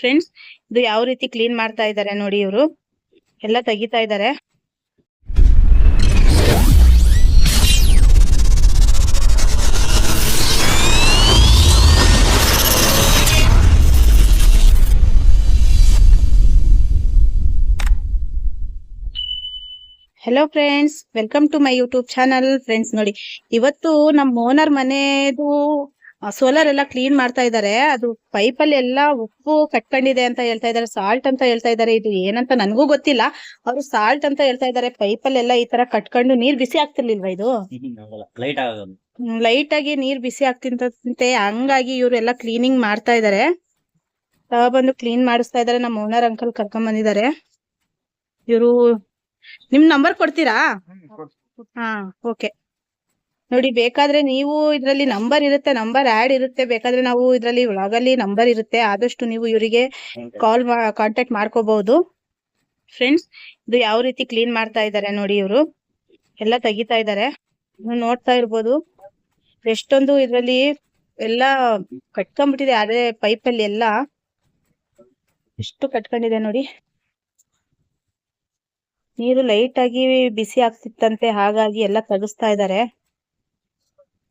Friends ಇದು ಯಾವ ರೀತಿ ಕ್ಲೀನ್ ಮಾಡ್ತಾ ಇದ್ದಾರೆ ನೋಡಿ ಇವರು. ಎಲ್ಲ ತೆಗಿತಾ ಇದ್ದಾರೆ hello friends welcome to my YouTube channel friends ನೋಡಿ, ಇವತ್ತು ನಮ್ಮ ಓನರ್ ಮನೆದು ಸೋಲಾರ್ ಎಲ್ಲ ಕ್ಲೀನ್ ಮಾಡ್ತಾ ಇದ್ದಾರೆ ಅದು ಪೈಪ್ ಅಲ್ಲಿ ಎಲ್ಲ ಉಪ್ಪು ಕಟ್ಕೊಂಡಿದೆ ಅಂತ ಹೇಳ್ತಾ ಇದ್ದಾರೆ ಸಾಲ್ಟ್ ಅಂತ ಹೇಳ್ತಾ ಇದ್ದಾರೆ ಇದು ಏನಂತ ನನಗೂ ಗೊತ್ತಿಲ್ಲ. ಅವರು ಸಾಲ್ಟ್ ಅಂತ ಹೇಳ್ತಾ ಇದ್ದಾರೆ ಪೈಪ್ ಅಲ್ಲಿ ಎಲ್ಲ ಈ ತರ ಕಟ್ಕೊಂಡು ನೀರ್ ಬಿಸಿ ಆಗ್ತಿರ್ಲಿಲ್ವಾ ಇದು? ಲೈಟ್ ಆಗೋದು. ಲೈಟ್ ಆಗಿ ನೀರ್ ಬಿಸಿ ಆಗ್ತಿಂತೆ ಹಂಗಾಗಿ ಇವರೆಲ್ಲ ಕ್ಲೀನಿಂಗ್ ಮಾಡ್ತಾ ಇದ್ದಾರೆ ಬಂದು ಕ್ಲೀನ್ ಮಾಡಿಸ್ತಾ ಇದಾರೆ. ನಮ್ಮ ಓನರ್ ಅಂಕಲ್ ಕರ್ಕೊಂಡ್ ಬಂದಿದ್ದಾರೆ. ಇವರು ನಿಮ್ ನಂಬರ್ ಕೊಡ್ತೀರಾ? ಹಾ ಓಕೆ ನೋಡಿ ಬೇಕಾದ್ರೆ ನೀವು ಇದ್ರಲ್ಲಿ ನಂಬರ್ ಇರುತ್ತೆ ನಂಬರ್ ಆಡ್ ಇರುತ್ತೆ. ಬೇಕಾದ್ರೆ ನಾವು ಇದ್ರಲ್ಲಿ ಒಳಗಲ್ಲಿ ನಂಬರ್ ಇರುತ್ತೆ. ಆದಷ್ಟು ನೀವು ಇವರಿಗೆ ಕಾಲ್ ಕಾಂಟ್ಯಾಕ್ಟ್ ಮಾಡ್ಕೋಬಹುದು ಫ್ರೆಂಡ್ಸ್ ಇದು ಯಾವ ರೀತಿ ಕ್ಲೀನ್ ಮಾಡ್ತಾ ಇದ್ದಾರೆ ನೋಡಿ ಇವರು. ಎಲ್ಲ ತೆಗಿತಾ ಇದ್ದಾರೆ. ನೋಡ್ತಾ ಇರ್ಬೋದು. ಎಷ್ಟೊಂದು ಇದ್ರಲ್ಲಿ ಎಲ್ಲ ಕಟ್ಕೊಂಡ್ಬಿಟ್ಟಿದೆ ಅದೇ ಪೈಪ್ ಅಲ್ಲಿ ಎಲ್ಲ. ಎಷ್ಟು ಕಟ್ಕೊಂಡಿದೆ ನೋಡಿ. ನೀರು ಲೈಟ್ ಆಗಿ ಬಿಸಿ ಆಗ್ತಿತ್ತಂತೆ ಹಾಗಾಗಿ ಎಲ್ಲ ತಗಸ್ತಾ ಇದ್ದಾರೆ.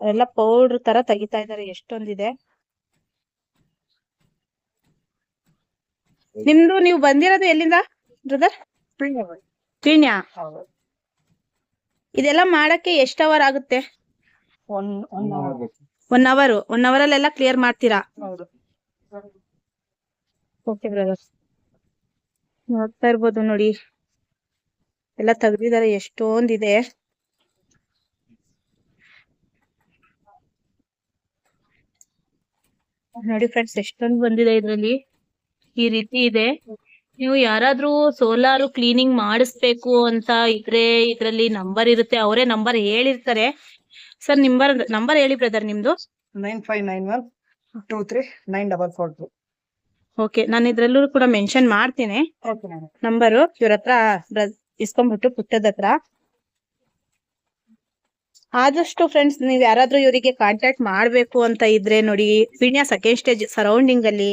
ಎಲ್ಲ ಪೌಡರ್ ತರ ತೆಗಿತಾ ಎಷ್ಟೊಂದ್ ಎಷ್ಟೊಂದಿದೆ. ನಿಮ್ದು ನೀವು ಬಂದಿರೋದು ಎಲ್ಲಿಂದ ಬ್ರದರ್ ಪೀಣ್ಯ ಇದೆಲ್ಲ ಮಾಡಕ್ಕೆ ಎಷ್ಟ್ ಅವರ್ ಆಗುತ್ತೆ? ಒನ್ ಅವರ್ ಒನ್ ಅವರ್ ಅಲ್ಲೆಲ್ಲ ಕ್ಲಿಯರ್ ಮಾಡ್ತೀರಾ? ಓಕೆ ಬ್ರದರ್ ನೋಡ್ತಾ ಇರ್ಬೋದು ನೋಡಿ. ಎಲ್ಲ ತೆಗ್ದಿದಾರೆ ಎಷ್ಟೊಂದಿದೆ. ನೋಡಿ ಫ್ರೆಂಡ್ಸ್ ಎಷ್ಟೊಂದು ಬಂದಿದೆ ಇದರಲ್ಲಿ. ಈ ರೀತಿ ಇದೆ. ನೀವು ಯಾರಾದ್ರೂ ಸೋಲಾರ್ ಕ್ಲೀನಿಂಗ್ ಮಾಡಿಸ್ಬೇಕು ಅಂತ ಇದ್ರೆ ಇದ್ರಲ್ಲಿ ನಂಬರ್ ಇರುತ್ತೆ. ಅವರೇ ನಂಬರ್ ಹೇಳಿರ್ತಾರೆ. ಸರ್ ನಿಂಬರ್ ನಂಬರ್ ಹೇಳಿ ಬ್ರದರ್ ನಿಮ್ದು. Nine five nine one two three nine double four two. Okay ನಾನು ಇದ್ರಲ್ಲೂ ಕೂಡ ಮೆನ್ಷನ್ ಮಾಡ್ತೀನಿ. ನಂಬರು ಇವ್ರ ಹತ್ರ ಇಸ್ಕೊಂಡ್ಬಿಟ್ಟು ಪುಟ್ಟದ ಹತ್ರ. ಆದಷ್ಟು ಫ್ರೆಂಡ್ಸ್ ನೀವು ಯಾರಾದ್ರೂ ಇವರಿಗೆ ಕಾಂಟ್ಯಾಕ್ಟ್ ಮಾಡ್ಬೇಕು ಅಂತ ಇದ್ರೆ ನೋಡಿ ಪೀಣ್ಯ ಸೆಕೆಂಡ್ ಸ್ಟೇಜ್ ಸರೌಂಡಿಂಗ್ ಅಲ್ಲಿ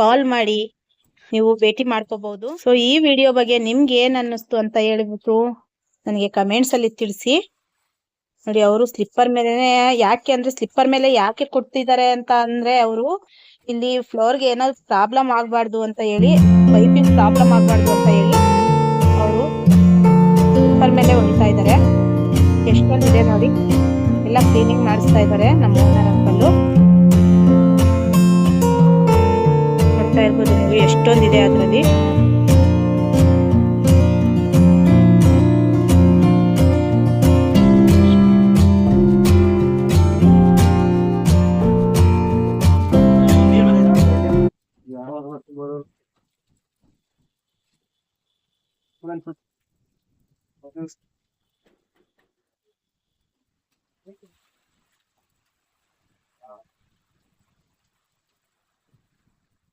ಕಾಲ್ ಮಾಡಿ, ನೀವು ಭೇಟಿ ಮಾಡ್ಕೋಬಹುದು ಸೊ ಈ ವಿಡಿಯೋ ಬಗ್ಗೆ ನಿಮ್ಗೆ ಏನ್ ಅನ್ನಿಸ್ತು ಅಂತ ಹೇಳ್ಬಿಟ್ಟು ನನಗೆ ಕಮೆಂಟ್ಸ್ ಅಲ್ಲಿ ತಿಳಿಸಿ. ನೋಡಿ, ಅವರು ಸ್ಲಿಪ್ಪರ್ ಮೇಲೆ ಯಾಕೆ ಅಂದ್ರೆ ಸ್ಲಿಪ್ಪರ್ ಮೇಲೆ ಯಾಕೆ ಕೊಡ್ತಿದ್ದಾರೆ ಅಂತ ಅಂದ್ರೆ ಅವರು ಇಲ್ಲಿ ಫ್ಲೋರ್ಗೆ ಏನಾದ್ರು ಪ್ರಾಬ್ಲಮ್ ಆಗ್ಬಾರ್ದು ಅಂತ ಹೇಳಿ ಪೈಪಿಂಗ್ ಪ್ರಾಬ್ಲಮ್ ಆಗ್ಬಾರ್ದು ಅಂತ ಹೇಳಿ ಅವರು ಸ್ಲಿಪ್ಪರ್ ಮೇಲೆ ಹೊಡಿತಾ ಇದ್ದಾರೆ ಎಷ್ಟೊಂದಿದೆ ನೋಡಿ. ಎಲ್ಲ ಕ್ಲೀನಿಂಗ್ ಮಾಡಿಸ್ತಾ ಇದ್ದಾರೆ ನಮ್ಮ ಓನರ್ ಅಂಕಲ್ಲು ನೋಡ್ತಾ ಇರ್ಬೋದು ನೀವು ಎಷ್ಟೊಂದಿದೆ ಅದರಲ್ಲಿ.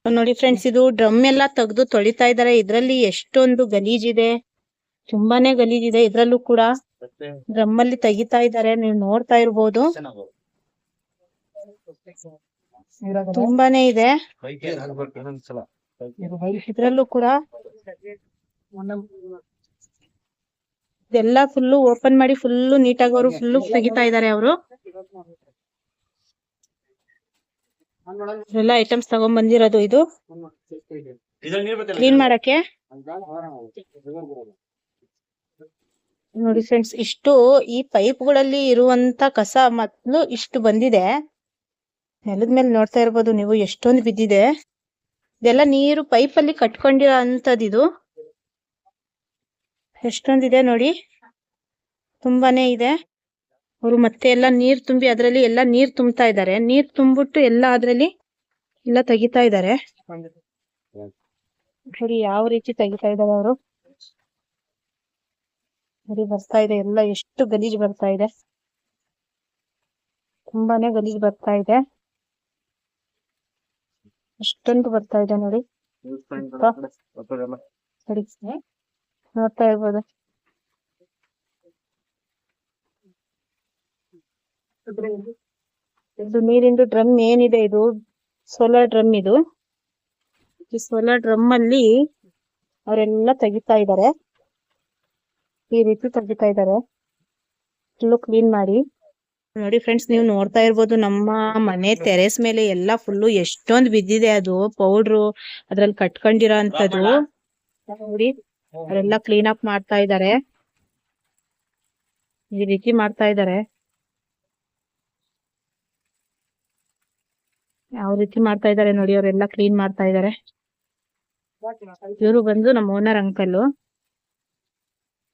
ನೋಡಿ ಫ್ರೆಂಡ್ಸ್ ಇದು ಡ್ರಮ್ ಎಲ್ಲ ತೆಗೆದು ತೊಳಿತಾ ಇದ್ದಾರೆ ಇದ್ರಲ್ಲಿ ಎಷ್ಟೊಂದು ಗಲೀಜಿದೆ ತುಂಬಾನೇ ಗಲೀಜಿದೆ ಇದ್ರಲ್ಲೂ ಕೂಡ ಡ್ರಮ್ ಅಲ್ಲಿ ತೆಗಿತಾ ಇದ್ದಾರೆ ನೀವು ನೋಡ್ತಾ ಇರ್ಬೋದು. ತುಂಬಾನೇ ಇದೆ. ಇದ್ರಲ್ಲೂ ಕೂಡ ಇದೆಲ್ಲ ಫುಲ್ಲು ಓಪನ್ ಮಾಡಿ ಫುಲ್ಲು ನೀಟಾಗಿ ಅವರು ಫುಲ್ಲು ತೆಗಿತಾ ಇದ್ದಾರೆ ಅವರು. ಎಲ್ಲ ಐಟಮ್ಸ್ ತಗೊಂಡ್ ಬಂದಿರೋದು ಇದು. ಕ್ಲೀನ್ ಮಾಡಕ್ಕೆ? ನೋಡಿ ಫ್ರೆಂಡ್ಸ್ ಇಷ್ಟು ಈ ಪೈಪ್ಗಳಲ್ಲಿ ಇರುವಂತ ಕಸ ಮೊದ್ಲು ಇಷ್ಟು ಬಂದಿದೆ. ನೆಲದ ಮೇಲೆ ನೋಡ್ತಾ ಇರ್ಬೋದು ನೀವು ಎಷ್ಟೊಂದು ಬಿದ್ದಿದೆ. ಇದೆಲ್ಲ ನೀರು ಪೈಪ್ ಅಲ್ಲಿ ಕಟ್ಕೊಂಡಿರೋ ಅಂತದ್ ಇದು. ಎಷ್ಟೊಂದಿದೆ ನೋಡಿ. ತುಂಬಾನೇ ಇದೆ. ಅವರು ಮತ್ತೆ ಎಲ್ಲ ನೀರ್ ತುಂಬಿ ಅದ್ರಲ್ಲಿ ಎಲ್ಲ ನೀರ್ ತುಂಬ್ತಾ ಇದ್ದಾರೆ. ನೀರ್ ತುಂಬಿಟ್ಟು ಎಲ್ಲ ಅದ್ರಲ್ಲಿ ಎಲ್ಲ ತೆಗಿತಾ ಇದ್ದಾರೆ. ನೋಡಿ ಯಾವ ರೀತಿ ತೆಗಿತಾ ಇದ್ದಾರೆ ಅವರು? ನೋಡಿ ಬರ್ತಾ ಇದೆ. ಎಲ್ಲ ಎಷ್ಟು ಗಲೀಜ್ ಬರ್ತಾ ಇದೆ? ತುಂಬಾನೇ ಗಲೀಜ್ ಬರ್ತಾ ಇದೆ. ಅಷ್ಟೊಂದು ಬರ್ತಾ ಇದೆ ನೋಡಿ. ನೋಡಿ ನೋಡ್ತಾ ಇರ್ಬೋದು. ಇದು? ನೀರಿಂದು ಡ್ರಮ್ ಏನಿದೆ ಇದು? ಸೋಲಾರ್ ಡ್ರಮ್ ಇದು. ಈ ಸೋಲಾರ್ ಡ್ರಮ್ ಅಲ್ಲಿ ಅವರೆಲ್ಲ ತೆಗಿತಾ ಇದ್ದಾರೆ ಈ ರೀತಿ ತೆಗಿತಾ ಇದ್ದಾರೆ ಫುಲ್ಲು ಕ್ಲೀನ್ ಮಾಡಿ. ನೋಡಿ ಫ್ರೆಂಡ್ಸ್ ನೀವು ನೋಡ್ತಾ ಇರ್ಬೋದು ನಮ್ಮ ಮನೆ ತೆರೆಸ್ ಮೇಲೆ ಎಲ್ಲ ಫುಲ್ಲು ಎಷ್ಟೊಂದ್ ಬಿದ್ದಿದೆ ಅದು. ಪೌಡ್ರು ಅದ್ರಲ್ಲಿ ಕಟ್ಕೊಂಡಿರೋ ಅಂತದ್ದು ನೋಡಿ, ಅವರೆಲ್ಲ ಕ್ಲೀನ್ ಅಪ್ ಮಾಡ್ತಾ ಇದ್ದಾರೆ ಈ ರೀತಿ ಮಾಡ್ತಾ ಇದ್ದಾರೆ ಯಾವ ರೀತಿ ಮಾಡ್ತಾ ಇದಾರೆ ನೋಡಿ, ಅವರೆಲ್ಲ ಕ್ಲೀನ್ ಮಾಡ್ತಾ ಇದ್ದಾರೆ. ಇವರು ಬಂದು ನಮ್ಮ ಓನರ್ ಅಂಕಲ್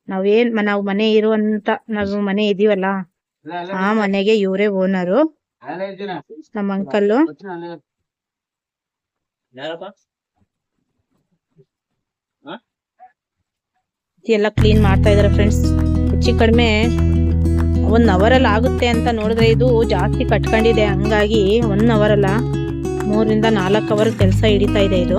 ನಾವೇನ್ ನಾವು ಮನೆ ಇರುವಂತ, ನಾವು ಮನೆ ಇದೀವಲ್ಲ, ಆ ಮನೆಗೆ ಇವರೇ ಓನರು ನಮ್ಮ ಅಂಕಲ್ ಎಲ್ಲ ಕ್ಲೀನ್ ಮಾಡ್ತಾ ಇದಾರೆ ಫ್ರೆಂಡ್ಸ್ ಹೆಚ್ಚು ಕಡಿಮೆ ಒನ್ ಅವರ್ ಅಲ್ಲಿ ಆಗುತ್ತೆ ಅಂತ ನೋಡಿದ್ರೆ ಇದು ಜಾಸ್ತಿ ಕಟ್ಕೊಂಡಿದೆ. ಹಂಗಾಗಿ ಒನ್ ಅವರ್ ಅಲ್ಲ ಮೂರಿಂದ ನಾಲ್ಕು ಅವರ್ ಕೆಲಸ ಹಿಡಿತಾ ಇದೆ ಇದು.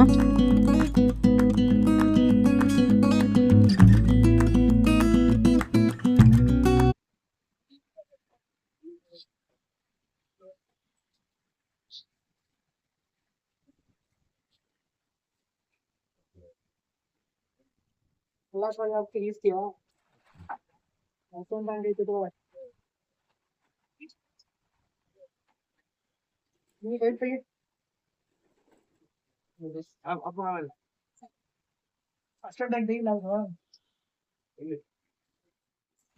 ಎಲ್ಲ ಸಲ ತೆಗಿಸ್ತೀಯಾ ಇಲ್ಲ ಅಲ್ವಾ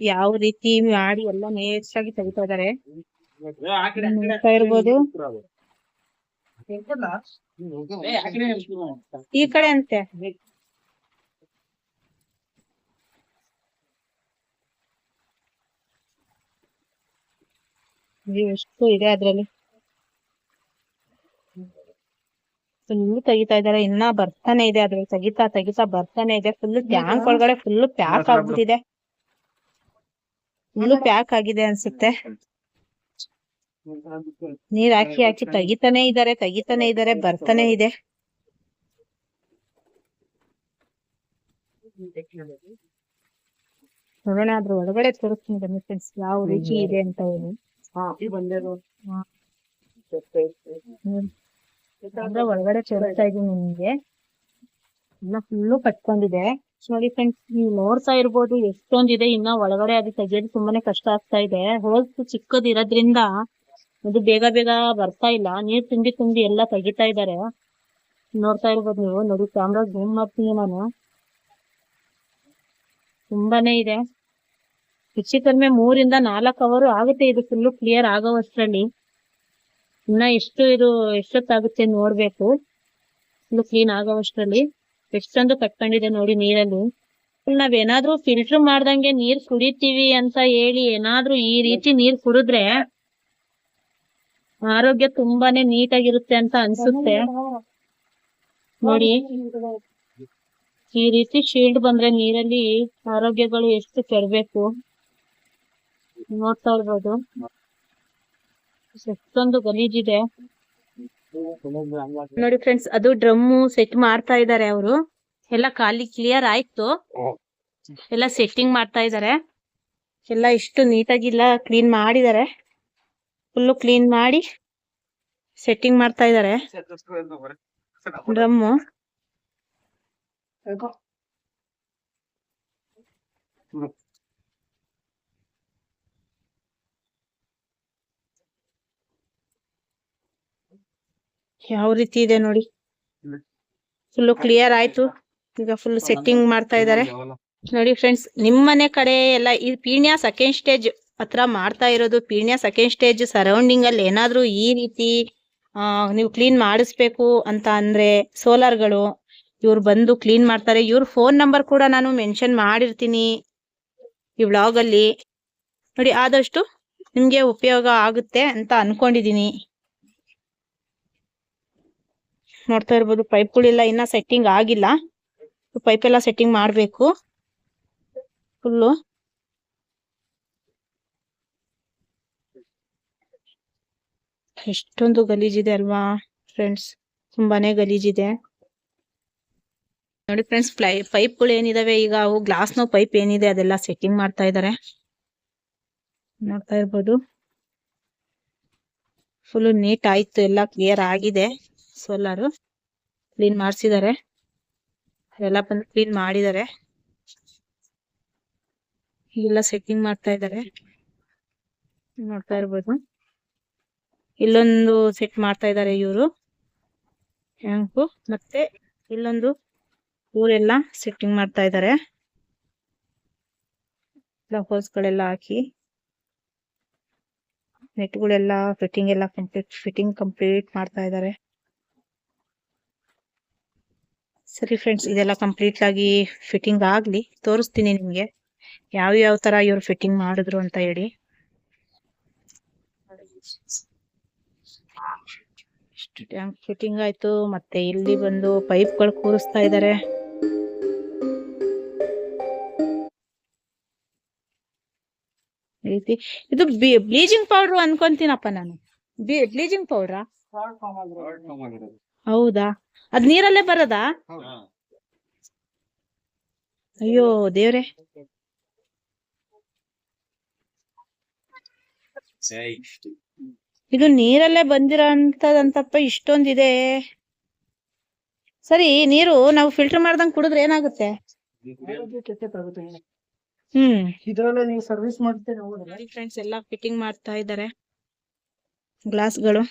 ಯಾವ ರೀತಿ ಮಾಡಿ ಎಲ್ಲ ನೇಚಾಗಿ ತೆಗಿತಾ ಇದಾರೆ. ನೋಡ್ತಾ ಇರ್ಬೋದು. ಹೆಂಗಲ್ಲ ಈ ಕಡೆ ಅಂತೆ. ಎಷ್ಟು ಇದೆ ಅದ್ರಲ್ಲಿ. ಫುಲ್ ತೆಗಿತಾ ಇದಾರೆ ಇನ್ನ ಬರ್ತಾನೆ ಇದೆ. ಅದ್ರಲ್ಲಿ ತೆಗಿತಾ ತೆಗಿತಾ ಬರ್ತಾನೆ ಇದೆ. ಫುಲ್ ಟ್ಯಾಂಕ್ ಒಳಗಡೆ ಫುಲ್ ಪ್ಯಾಕ್ ಆಗ್ಬಿಟ್ಟಿದೆ. ಫುಲ್ ಪ್ಯಾಕ್ ಆಗಿದೆ ಅನ್ಸುತ್ತೆ. ನೀರ್ ಹಾಕಿ ಹಾಕಿ ತೆಗಿತಾನೆ ಇದಾರೆ ತೆಗಿತಾನೆ ಇದಾರೆ ಬರ್ತಾನೆ ಇದೆ. ನೋಡೋಣ ಅದ್ರ ಒಳಗಡೆ ತೋರಿಸ್ತೀನಿ ಬನ್ನಿ ಫ್ರೆಂಡ್ಸ್ ಯಾವ ರೀತಿ ಇದೆ ಅಂತ ಹೇಳಿ. ಅದ್ರ ಒಳಗಡೆ ತೋರಿಸ್ತಾ ಇದೀನಿ ನಿಮ್ಗೆ. ಎಲ್ಲ ಫುಲ್ಲು ಕಟ್ಕೊಂಡಿದೆ. ನೋಡಿ ಫ್ರೆಂಡ್ಸ್ ನೀವು ನೋಡ್ತಾ ಇರ್ಬೋದು ಎಷ್ಟೊಂದಿದೆ. ಇನ್ನ ಒಳಗಡೆ ಅದು ತೆಗಿಯೋದು ತುಂಬಾನೇ ಕಷ್ಟ ಆಗ್ತಾ ಇದೆ. ಹೋಲ್ಸ್ ಚಿಕ್ಕದಿರೋದ್ರಿಂದ ಅದು ಬೇಗ ಬೇಗ ಬರ್ತಾ ಇಲ್ಲ. ನೀರ್ ತುಂಬಿ ತುಂಬಿ ಎಲ್ಲ ತೆಗಿತಾ ಇದ್ದಾರೆ. ನೋಡ್ತಾ ಇರ್ಬೋದು ನೀವು. ನೋಡಿ ಕ್ಯಾಮ್ರಾ ಜೂಮ್ ಮಾಡ್ತೀನಿ ನಾನು. ತುಂಬಾನೇ ಇದೆ. ಹೆಚ್ಚು ಕಡಿಮೆ ಮೂರಿಂದ ನಾಲ್ಕು ಅವರು ಆಗುತ್ತೆ ಇದು ಫುಲ್ಲು ಕ್ಲಿಯರ್ ಆಗೋವಷ್ಟರಲ್ಲಿ ಇನ್ನ ಎಷ್ಟು ಇದು, ಎಷ್ಟೊತ್ತಾಗುತ್ತೆ ನೋಡ್ಬೇಕು. ಫುಲ್ ಕ್ಲೀನ್ ಆಗೋವಷ್ಟರಲ್ಲಿ ಎಷ್ಟೊಂದು ಕಟ್ಕೊಂಡಿದೆ ನೋಡಿ ನೀರಲ್ಲಿ. ನಾವೇನಾದ್ರೂ ಫಿಲ್ಟರ್ ಮಾಡ್ದಂಗೆ ನೀರ್ ಕುಡಿತೀವಿ ಅಂತ ಹೇಳಿ ಏನಾದ್ರೂ ಈ ರೀತಿ ನೀರ್ ಕುಡಿದ್ರೆ ಆರೋಗ್ಯ ತುಂಬಾನೇ ನೀಟಾಗಿರುತ್ತೆ ಅಂತ ಅನ್ಸುತ್ತೆ. ನೋಡಿ. ಈ ರೀತಿ ಶೀಲ್ಡ್ ಬಂದ್ರೆ ನೀರಲ್ಲಿ ಆರೋಗ್ಯಗಳು ಎಷ್ಟು ಕೆಡ್ಬೇಕು. ನೋಡ್ತಾ ಇರ್ಬೋದು. ಎಷ್ಟೊಂದು ಗಲೀಜಿದೆ. ನೋಡಿ ಫ್ರೆಂಡ್ಸ್ ಅದು ಡ್ರಮ್ಮು ಸೆಟ್ ಮಾಡ್ತಾ ಇದ್ದಾರೆ ಅವರು. ಎಲ್ಲ ಖಾಲಿ ಕ್ಲಿಯರ್ ಆಯ್ತು. ಎಲ್ಲ ಸೆಟ್ಟಿಂಗ್ ಮಾಡ್ತಾ ಇದ್ದಾರೆ. ಎಲ್ಲ ಇಷ್ಟು ನೀಟಾಗಿಲ್ಲ ಕ್ಲೀನ್ ಮಾಡಿದ್ದಾರೆ. ಫುಲ್ಲು ಕ್ಲೀನ್ ಮಾಡಿ ಸೆಟ್ಟಿಂಗ್ ಮಾಡ್ತಾ ಇದ್ದಾರೆ. ಡ್ರಮ್ಮು ಯಾವ ರೀತಿ ಇದೆ ನೋಡಿ. ಫುಲ್ ಕ್ಲಿಯರ್ ಆಯ್ತು. ಈಗ ಫುಲ್ ಸೆಟ್ಟಿಂಗ್ ಮಾಡ್ತಾ ಇದ್ದಾರೆ. ನೋಡಿ ಫ್ರೆಂಡ್ಸ್ ನಿಮ್ ಮನೆ ಕಡೆ ಎಲ್ಲ ಈ ಪೀಣ್ಯ ಸೆಕೆಂಡ್ ಸ್ಟೇಜ್ ಹತ್ರ ಮಾಡ್ತಾ ಇರೋದು, ಪೀಣ್ಯ ಸೆಕೆಂಡ್ ಸ್ಟೇಜ್ ಸರೌಂಡಿಂಗ್ ಅಲ್ಲಿ ಏನಾದ್ರು ಈ ರೀತಿ ನೀವು ಕ್ಲೀನ್ ಮಾಡಿಸ್ಬೇಕು ಅಂತ ಅಂದ್ರೆ ಸೋಲಾರ್ಗಳು ಇವ್ರು ಬಂದು ಕ್ಲೀನ್ ಮಾಡ್ತಾರೆ. ಇವ್ರ ಫೋನ್ ನಂಬರ್ ಕೂಡ ನಾನು ಮೆನ್ಷನ್ ಮಾಡಿರ್ತೀನಿ ಈ ವ್ಲಾಗ್ ಅಲ್ಲಿ. ನೋಡಿ ಆದಷ್ಟು ನಿಮ್ಗೆ ಉಪಯೋಗ ಆಗುತ್ತೆ ಅಂತ ಅನ್ಕೊಂಡಿದೀನಿ ನೋಡ್ತಾ ಇರ್ಬೋದು. ಪೈಪ್ಗಳೆಲ್ಲ ಇನ್ನ ಸೆಟ್ಟಿಂಗ್ ಆಗಿಲ್ಲ. ಪೈಪ್ ಎಲ್ಲ ಸೆಟ್ಟಿಂಗ್ ಮಾಡಬೇಕು. ಫುಲ್ಲು ಎಷ್ಟೊಂದು ಗಲೀಜಿದೆ ಅಲ್ವಾ ಫ್ರೆಂಡ್ಸ್ ತುಂಬಾನೇ ಗಲೀಜಿದೆ ನೋಡಿ ಫ್ರೆಂಡ್ಸ್ ಫ್ಲೈ ಪೈಪ್ಗಳು ಏನಿದಾವೆ ಈಗ? ಅವು ಗ್ಲಾಸ್ನ ಪೈಪ್ ಏನಿದೆ? ಅದೆಲ್ಲ ಸೆಟ್ಟಿಂಗ್ ಮಾಡ್ತಾ ಇದ್ದಾರೆ ನೋಡ್ತಾ ಇರ್ಬೋದು. ಫುಲ್ ನೀಟ್ ಆಯ್ತು. ಎಲ್ಲ ಕ್ಲಿಯರ್ ಆಗಿದೆ. ಸೋಲಾರು ಕ್ಲೀನ್ ಮಾಡಿಸಿದ್ದಾರೆ ಎಲ್ಲ ಬಂದು ಕ್ಲೀನ್ ಮಾಡಿದ್ದಾರೆ ಎಲ್ಲ ಸೆಟ್ಟಿಂಗ್ ಮಾಡ್ತಾ ಇದ್ದಾರೆ ನೋಡ್ತಾ ಇರ್ಬೋದು. ಇಲ್ಲೊಂದು ಸೆಟ್ ಮಾಡ್ತಾ ಇದ್ದಾರೆ ಇವರು. ಹ್ಯಾಂಕು ಮತ್ತೆ ಇಲ್ಲೊಂದು ಊರೆಲ್ಲ ಸೆಟ್ಟಿಂಗ್ ಮಾಡ್ತಾ ಇದ್ದಾರೆ ಹೋಲ್ಸ್ಗಳೆಲ್ಲ ಹಾಕಿ. ನೆಟ್ಗಳೆಲ್ಲ ಫಿಟ್ಟಿಂಗ್ ಎಲ್ಲ ಕಂಪ್ಲೀಟ್ ಫಿಟ್ಟಿಂಗ್ ಕಂಪ್ಲೀಟ್ ಮಾಡ್ತಾ ಇದ್ದಾರೆ ಸರಿ ಫ್ರೆಂಡ್ಸ್ ಇದೆಲ್ಲ ಕಂಪ್ಲೀಟ್ ಆಗಿ ಫಿಟ್ಟಿಂಗ್ ಆಗಲಿ, ತೋರಿಸ್ತೀನಿ ನಿಮಗೆ. ಯಾವ ಯಾವ ತರ ಇವರು ಫಿಟ್ಟಿಂಗ್ ಮಾಡಿದ್ರು ಅಂತ ಹೇಳಿ. ಟ್ಯಾಂಕ್ ಫಿಟ್ಟಿಂಗ್ ಆಯ್ತು. ಮತ್ತೆ ಇಲ್ಲಿ ಬಂದು ಪೈಪ್ಗಳು ಕೂರಿಸ್ತಾ ಇದ್ದಾರೆ ರೀತಿ. ಇದು ಬ್ಲೀಚಿಂಗ್ ಪೌಡರ್ ಅನ್ಕೊಂತೀನಪ್ಪ ನಾನು. ಬ್ಲೀಚಿಂಗ್ ಪೌಡ್ರಾ ಹೌದಾ? ಅದ್ ನೀರಲ್ಲೇ ಬರೋದಾ? ಅಯ್ಯೋ ದೇವ್ರೆ. ಇದು ನೀರಲ್ಲೇ ಬಂದಿರೋ ಅಂತದಂತಪ್ಪ ಇಷ್ಟೊಂದಿದೆ. ಸರಿ ನೀರು ನಾವು ಫಿಲ್ಟರ್ ಮಾಡ್ದಂಗ್ ಕುಡಿದ್ರೆ ಏನಾಗುತ್ತೆ? ಹ್ಮ್. ಸರ್ವಿಸ್ ಮಾಡ್ತೇನೆ ಫ್ರೆಂಡ್ಸ್ ಎಲ್ಲ ಫಿಟ್ಟಿಂಗ್ ಮಾಡ್ತಾ ಇದ್ದಾರೆ. ಗ್ಲಾಸ್ಗಳು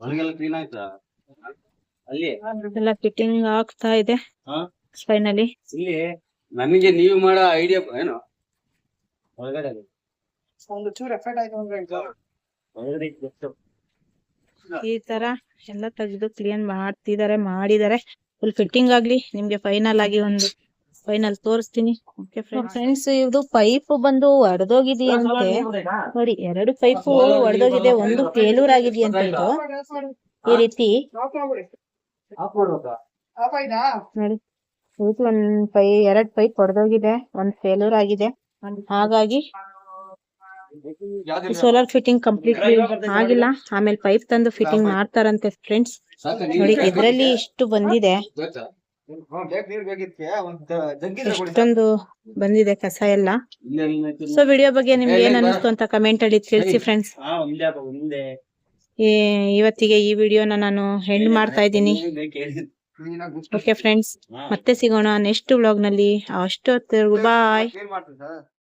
ಒಳಗೆಲ್ಲ ಕ್ಲೀನ್ ಆಯ್ತಾ? ಅಲ್ಲಿ? ಎಲ್ಲ ಫಿಟ್ಟಿಂಗ್ ಆಗ್ತಾ ಇದೆ? ಫೈನಲಿ ಇಲ್ಲಿ ನಮಗೆ ನೀವು ಮಾಡೋ ಐಡಿಯಾ ಏನು? ಒಳಗಡೆ ಒಂದು ಚೂರು ಎಫೆಕ್ಟ್ ಆಯ್ತು ಅಂದ್ರೆ ಒಳಗಡೆ just. ಈ ತರ ಎಲ್ಲ ತೆಗೆದು ಕ್ಲೀನ್ ಮಾಡ್ತಿದಾರೆ ಮಾಡಿದ್ದಾರೆ. ಫುಲ್ ಫಿಟ್ಟಿಂಗ್ ಆಗ್ಲಿ ನಿಮ್ಗೆ ಫೈನಲ್ ಆಗಿ ಒಂದು ಫೈನಲ್ ತೋರಿಸ್ತೀನಿ. ಫ್ರೆಂಡ್ಸ್ ಇದು ಪೈಪ್ ಬಂದು ಒಡೆದೋಗಿದೆಯಂತೆ. ನೋಡಿ ಎರಡು ಪೈಪ್ ಒಡೆದೋಗಿದೆ ಒಂದು ಫೇಲ್ಯೂರ್ ಆಗಿದೆಯಂತೆ ಇದು. ಈ ರೀತಿ. ನೋಡಿ ಒಂದ್ ಪೈ ಎರಡ್ ಪೈಪ್ ಹೊಡೆದೋಗಿದೆ ಒಂದ್ ಫೇಲ್ಯೂರ್ ಆಗಿದೆ ಹಾಗಾಗಿ ಸೋಲಾರ್ ಫಿಟ್ಟಿಂಗ್ ಕಂಪ್ಲೀಟ್ ಆಗಿಲ್ಲ. ಆಮೇಲೆ ಪೈಪ್ ತಂದು ಫಿಟ್ಟಿಂಗ್ ಮಾಡ್ತಾರಂತೆ ಫ್ರೆಂಡ್ಸ್ ನೋಡಿ ಇದ್ರಲ್ಲಿ ಇಷ್ಟು ಬಂದಿದೆ. ಇಷ್ಟೊಂದು ಬಂದಿದೆ ಕಸ ಎಲ್ಲ. ಸೊ ವಿಡಿಯೋ ಬಗ್ಗೆ ನಿಮ್ಗೆ ಏನ್ ಅನಿಸ್ತು ಅಂತ ಕಮೆಂಟ್ ಅಲ್ಲಿ ತಿಳಿಸಿ ಫ್ರೆಂಡ್ಸ್ ಇವತ್ತಿಗೆ ಈ ವಿಡಿಯೋನ ನಾನು ಎಂಡ್ ಮಾಡ್ತಾ ಇದ್ದೀನಿ. ಓಕೆ ಫ್ರೆಂಡ್ಸ್ ಮತ್ತೆ ಸಿಗೋಣ ನೆಕ್ಸ್ಟ್ ವ್ಲಾಗ್ನಲ್ಲಿ. ಅಷ್ಟೊತ್ತು ಬಾಯ್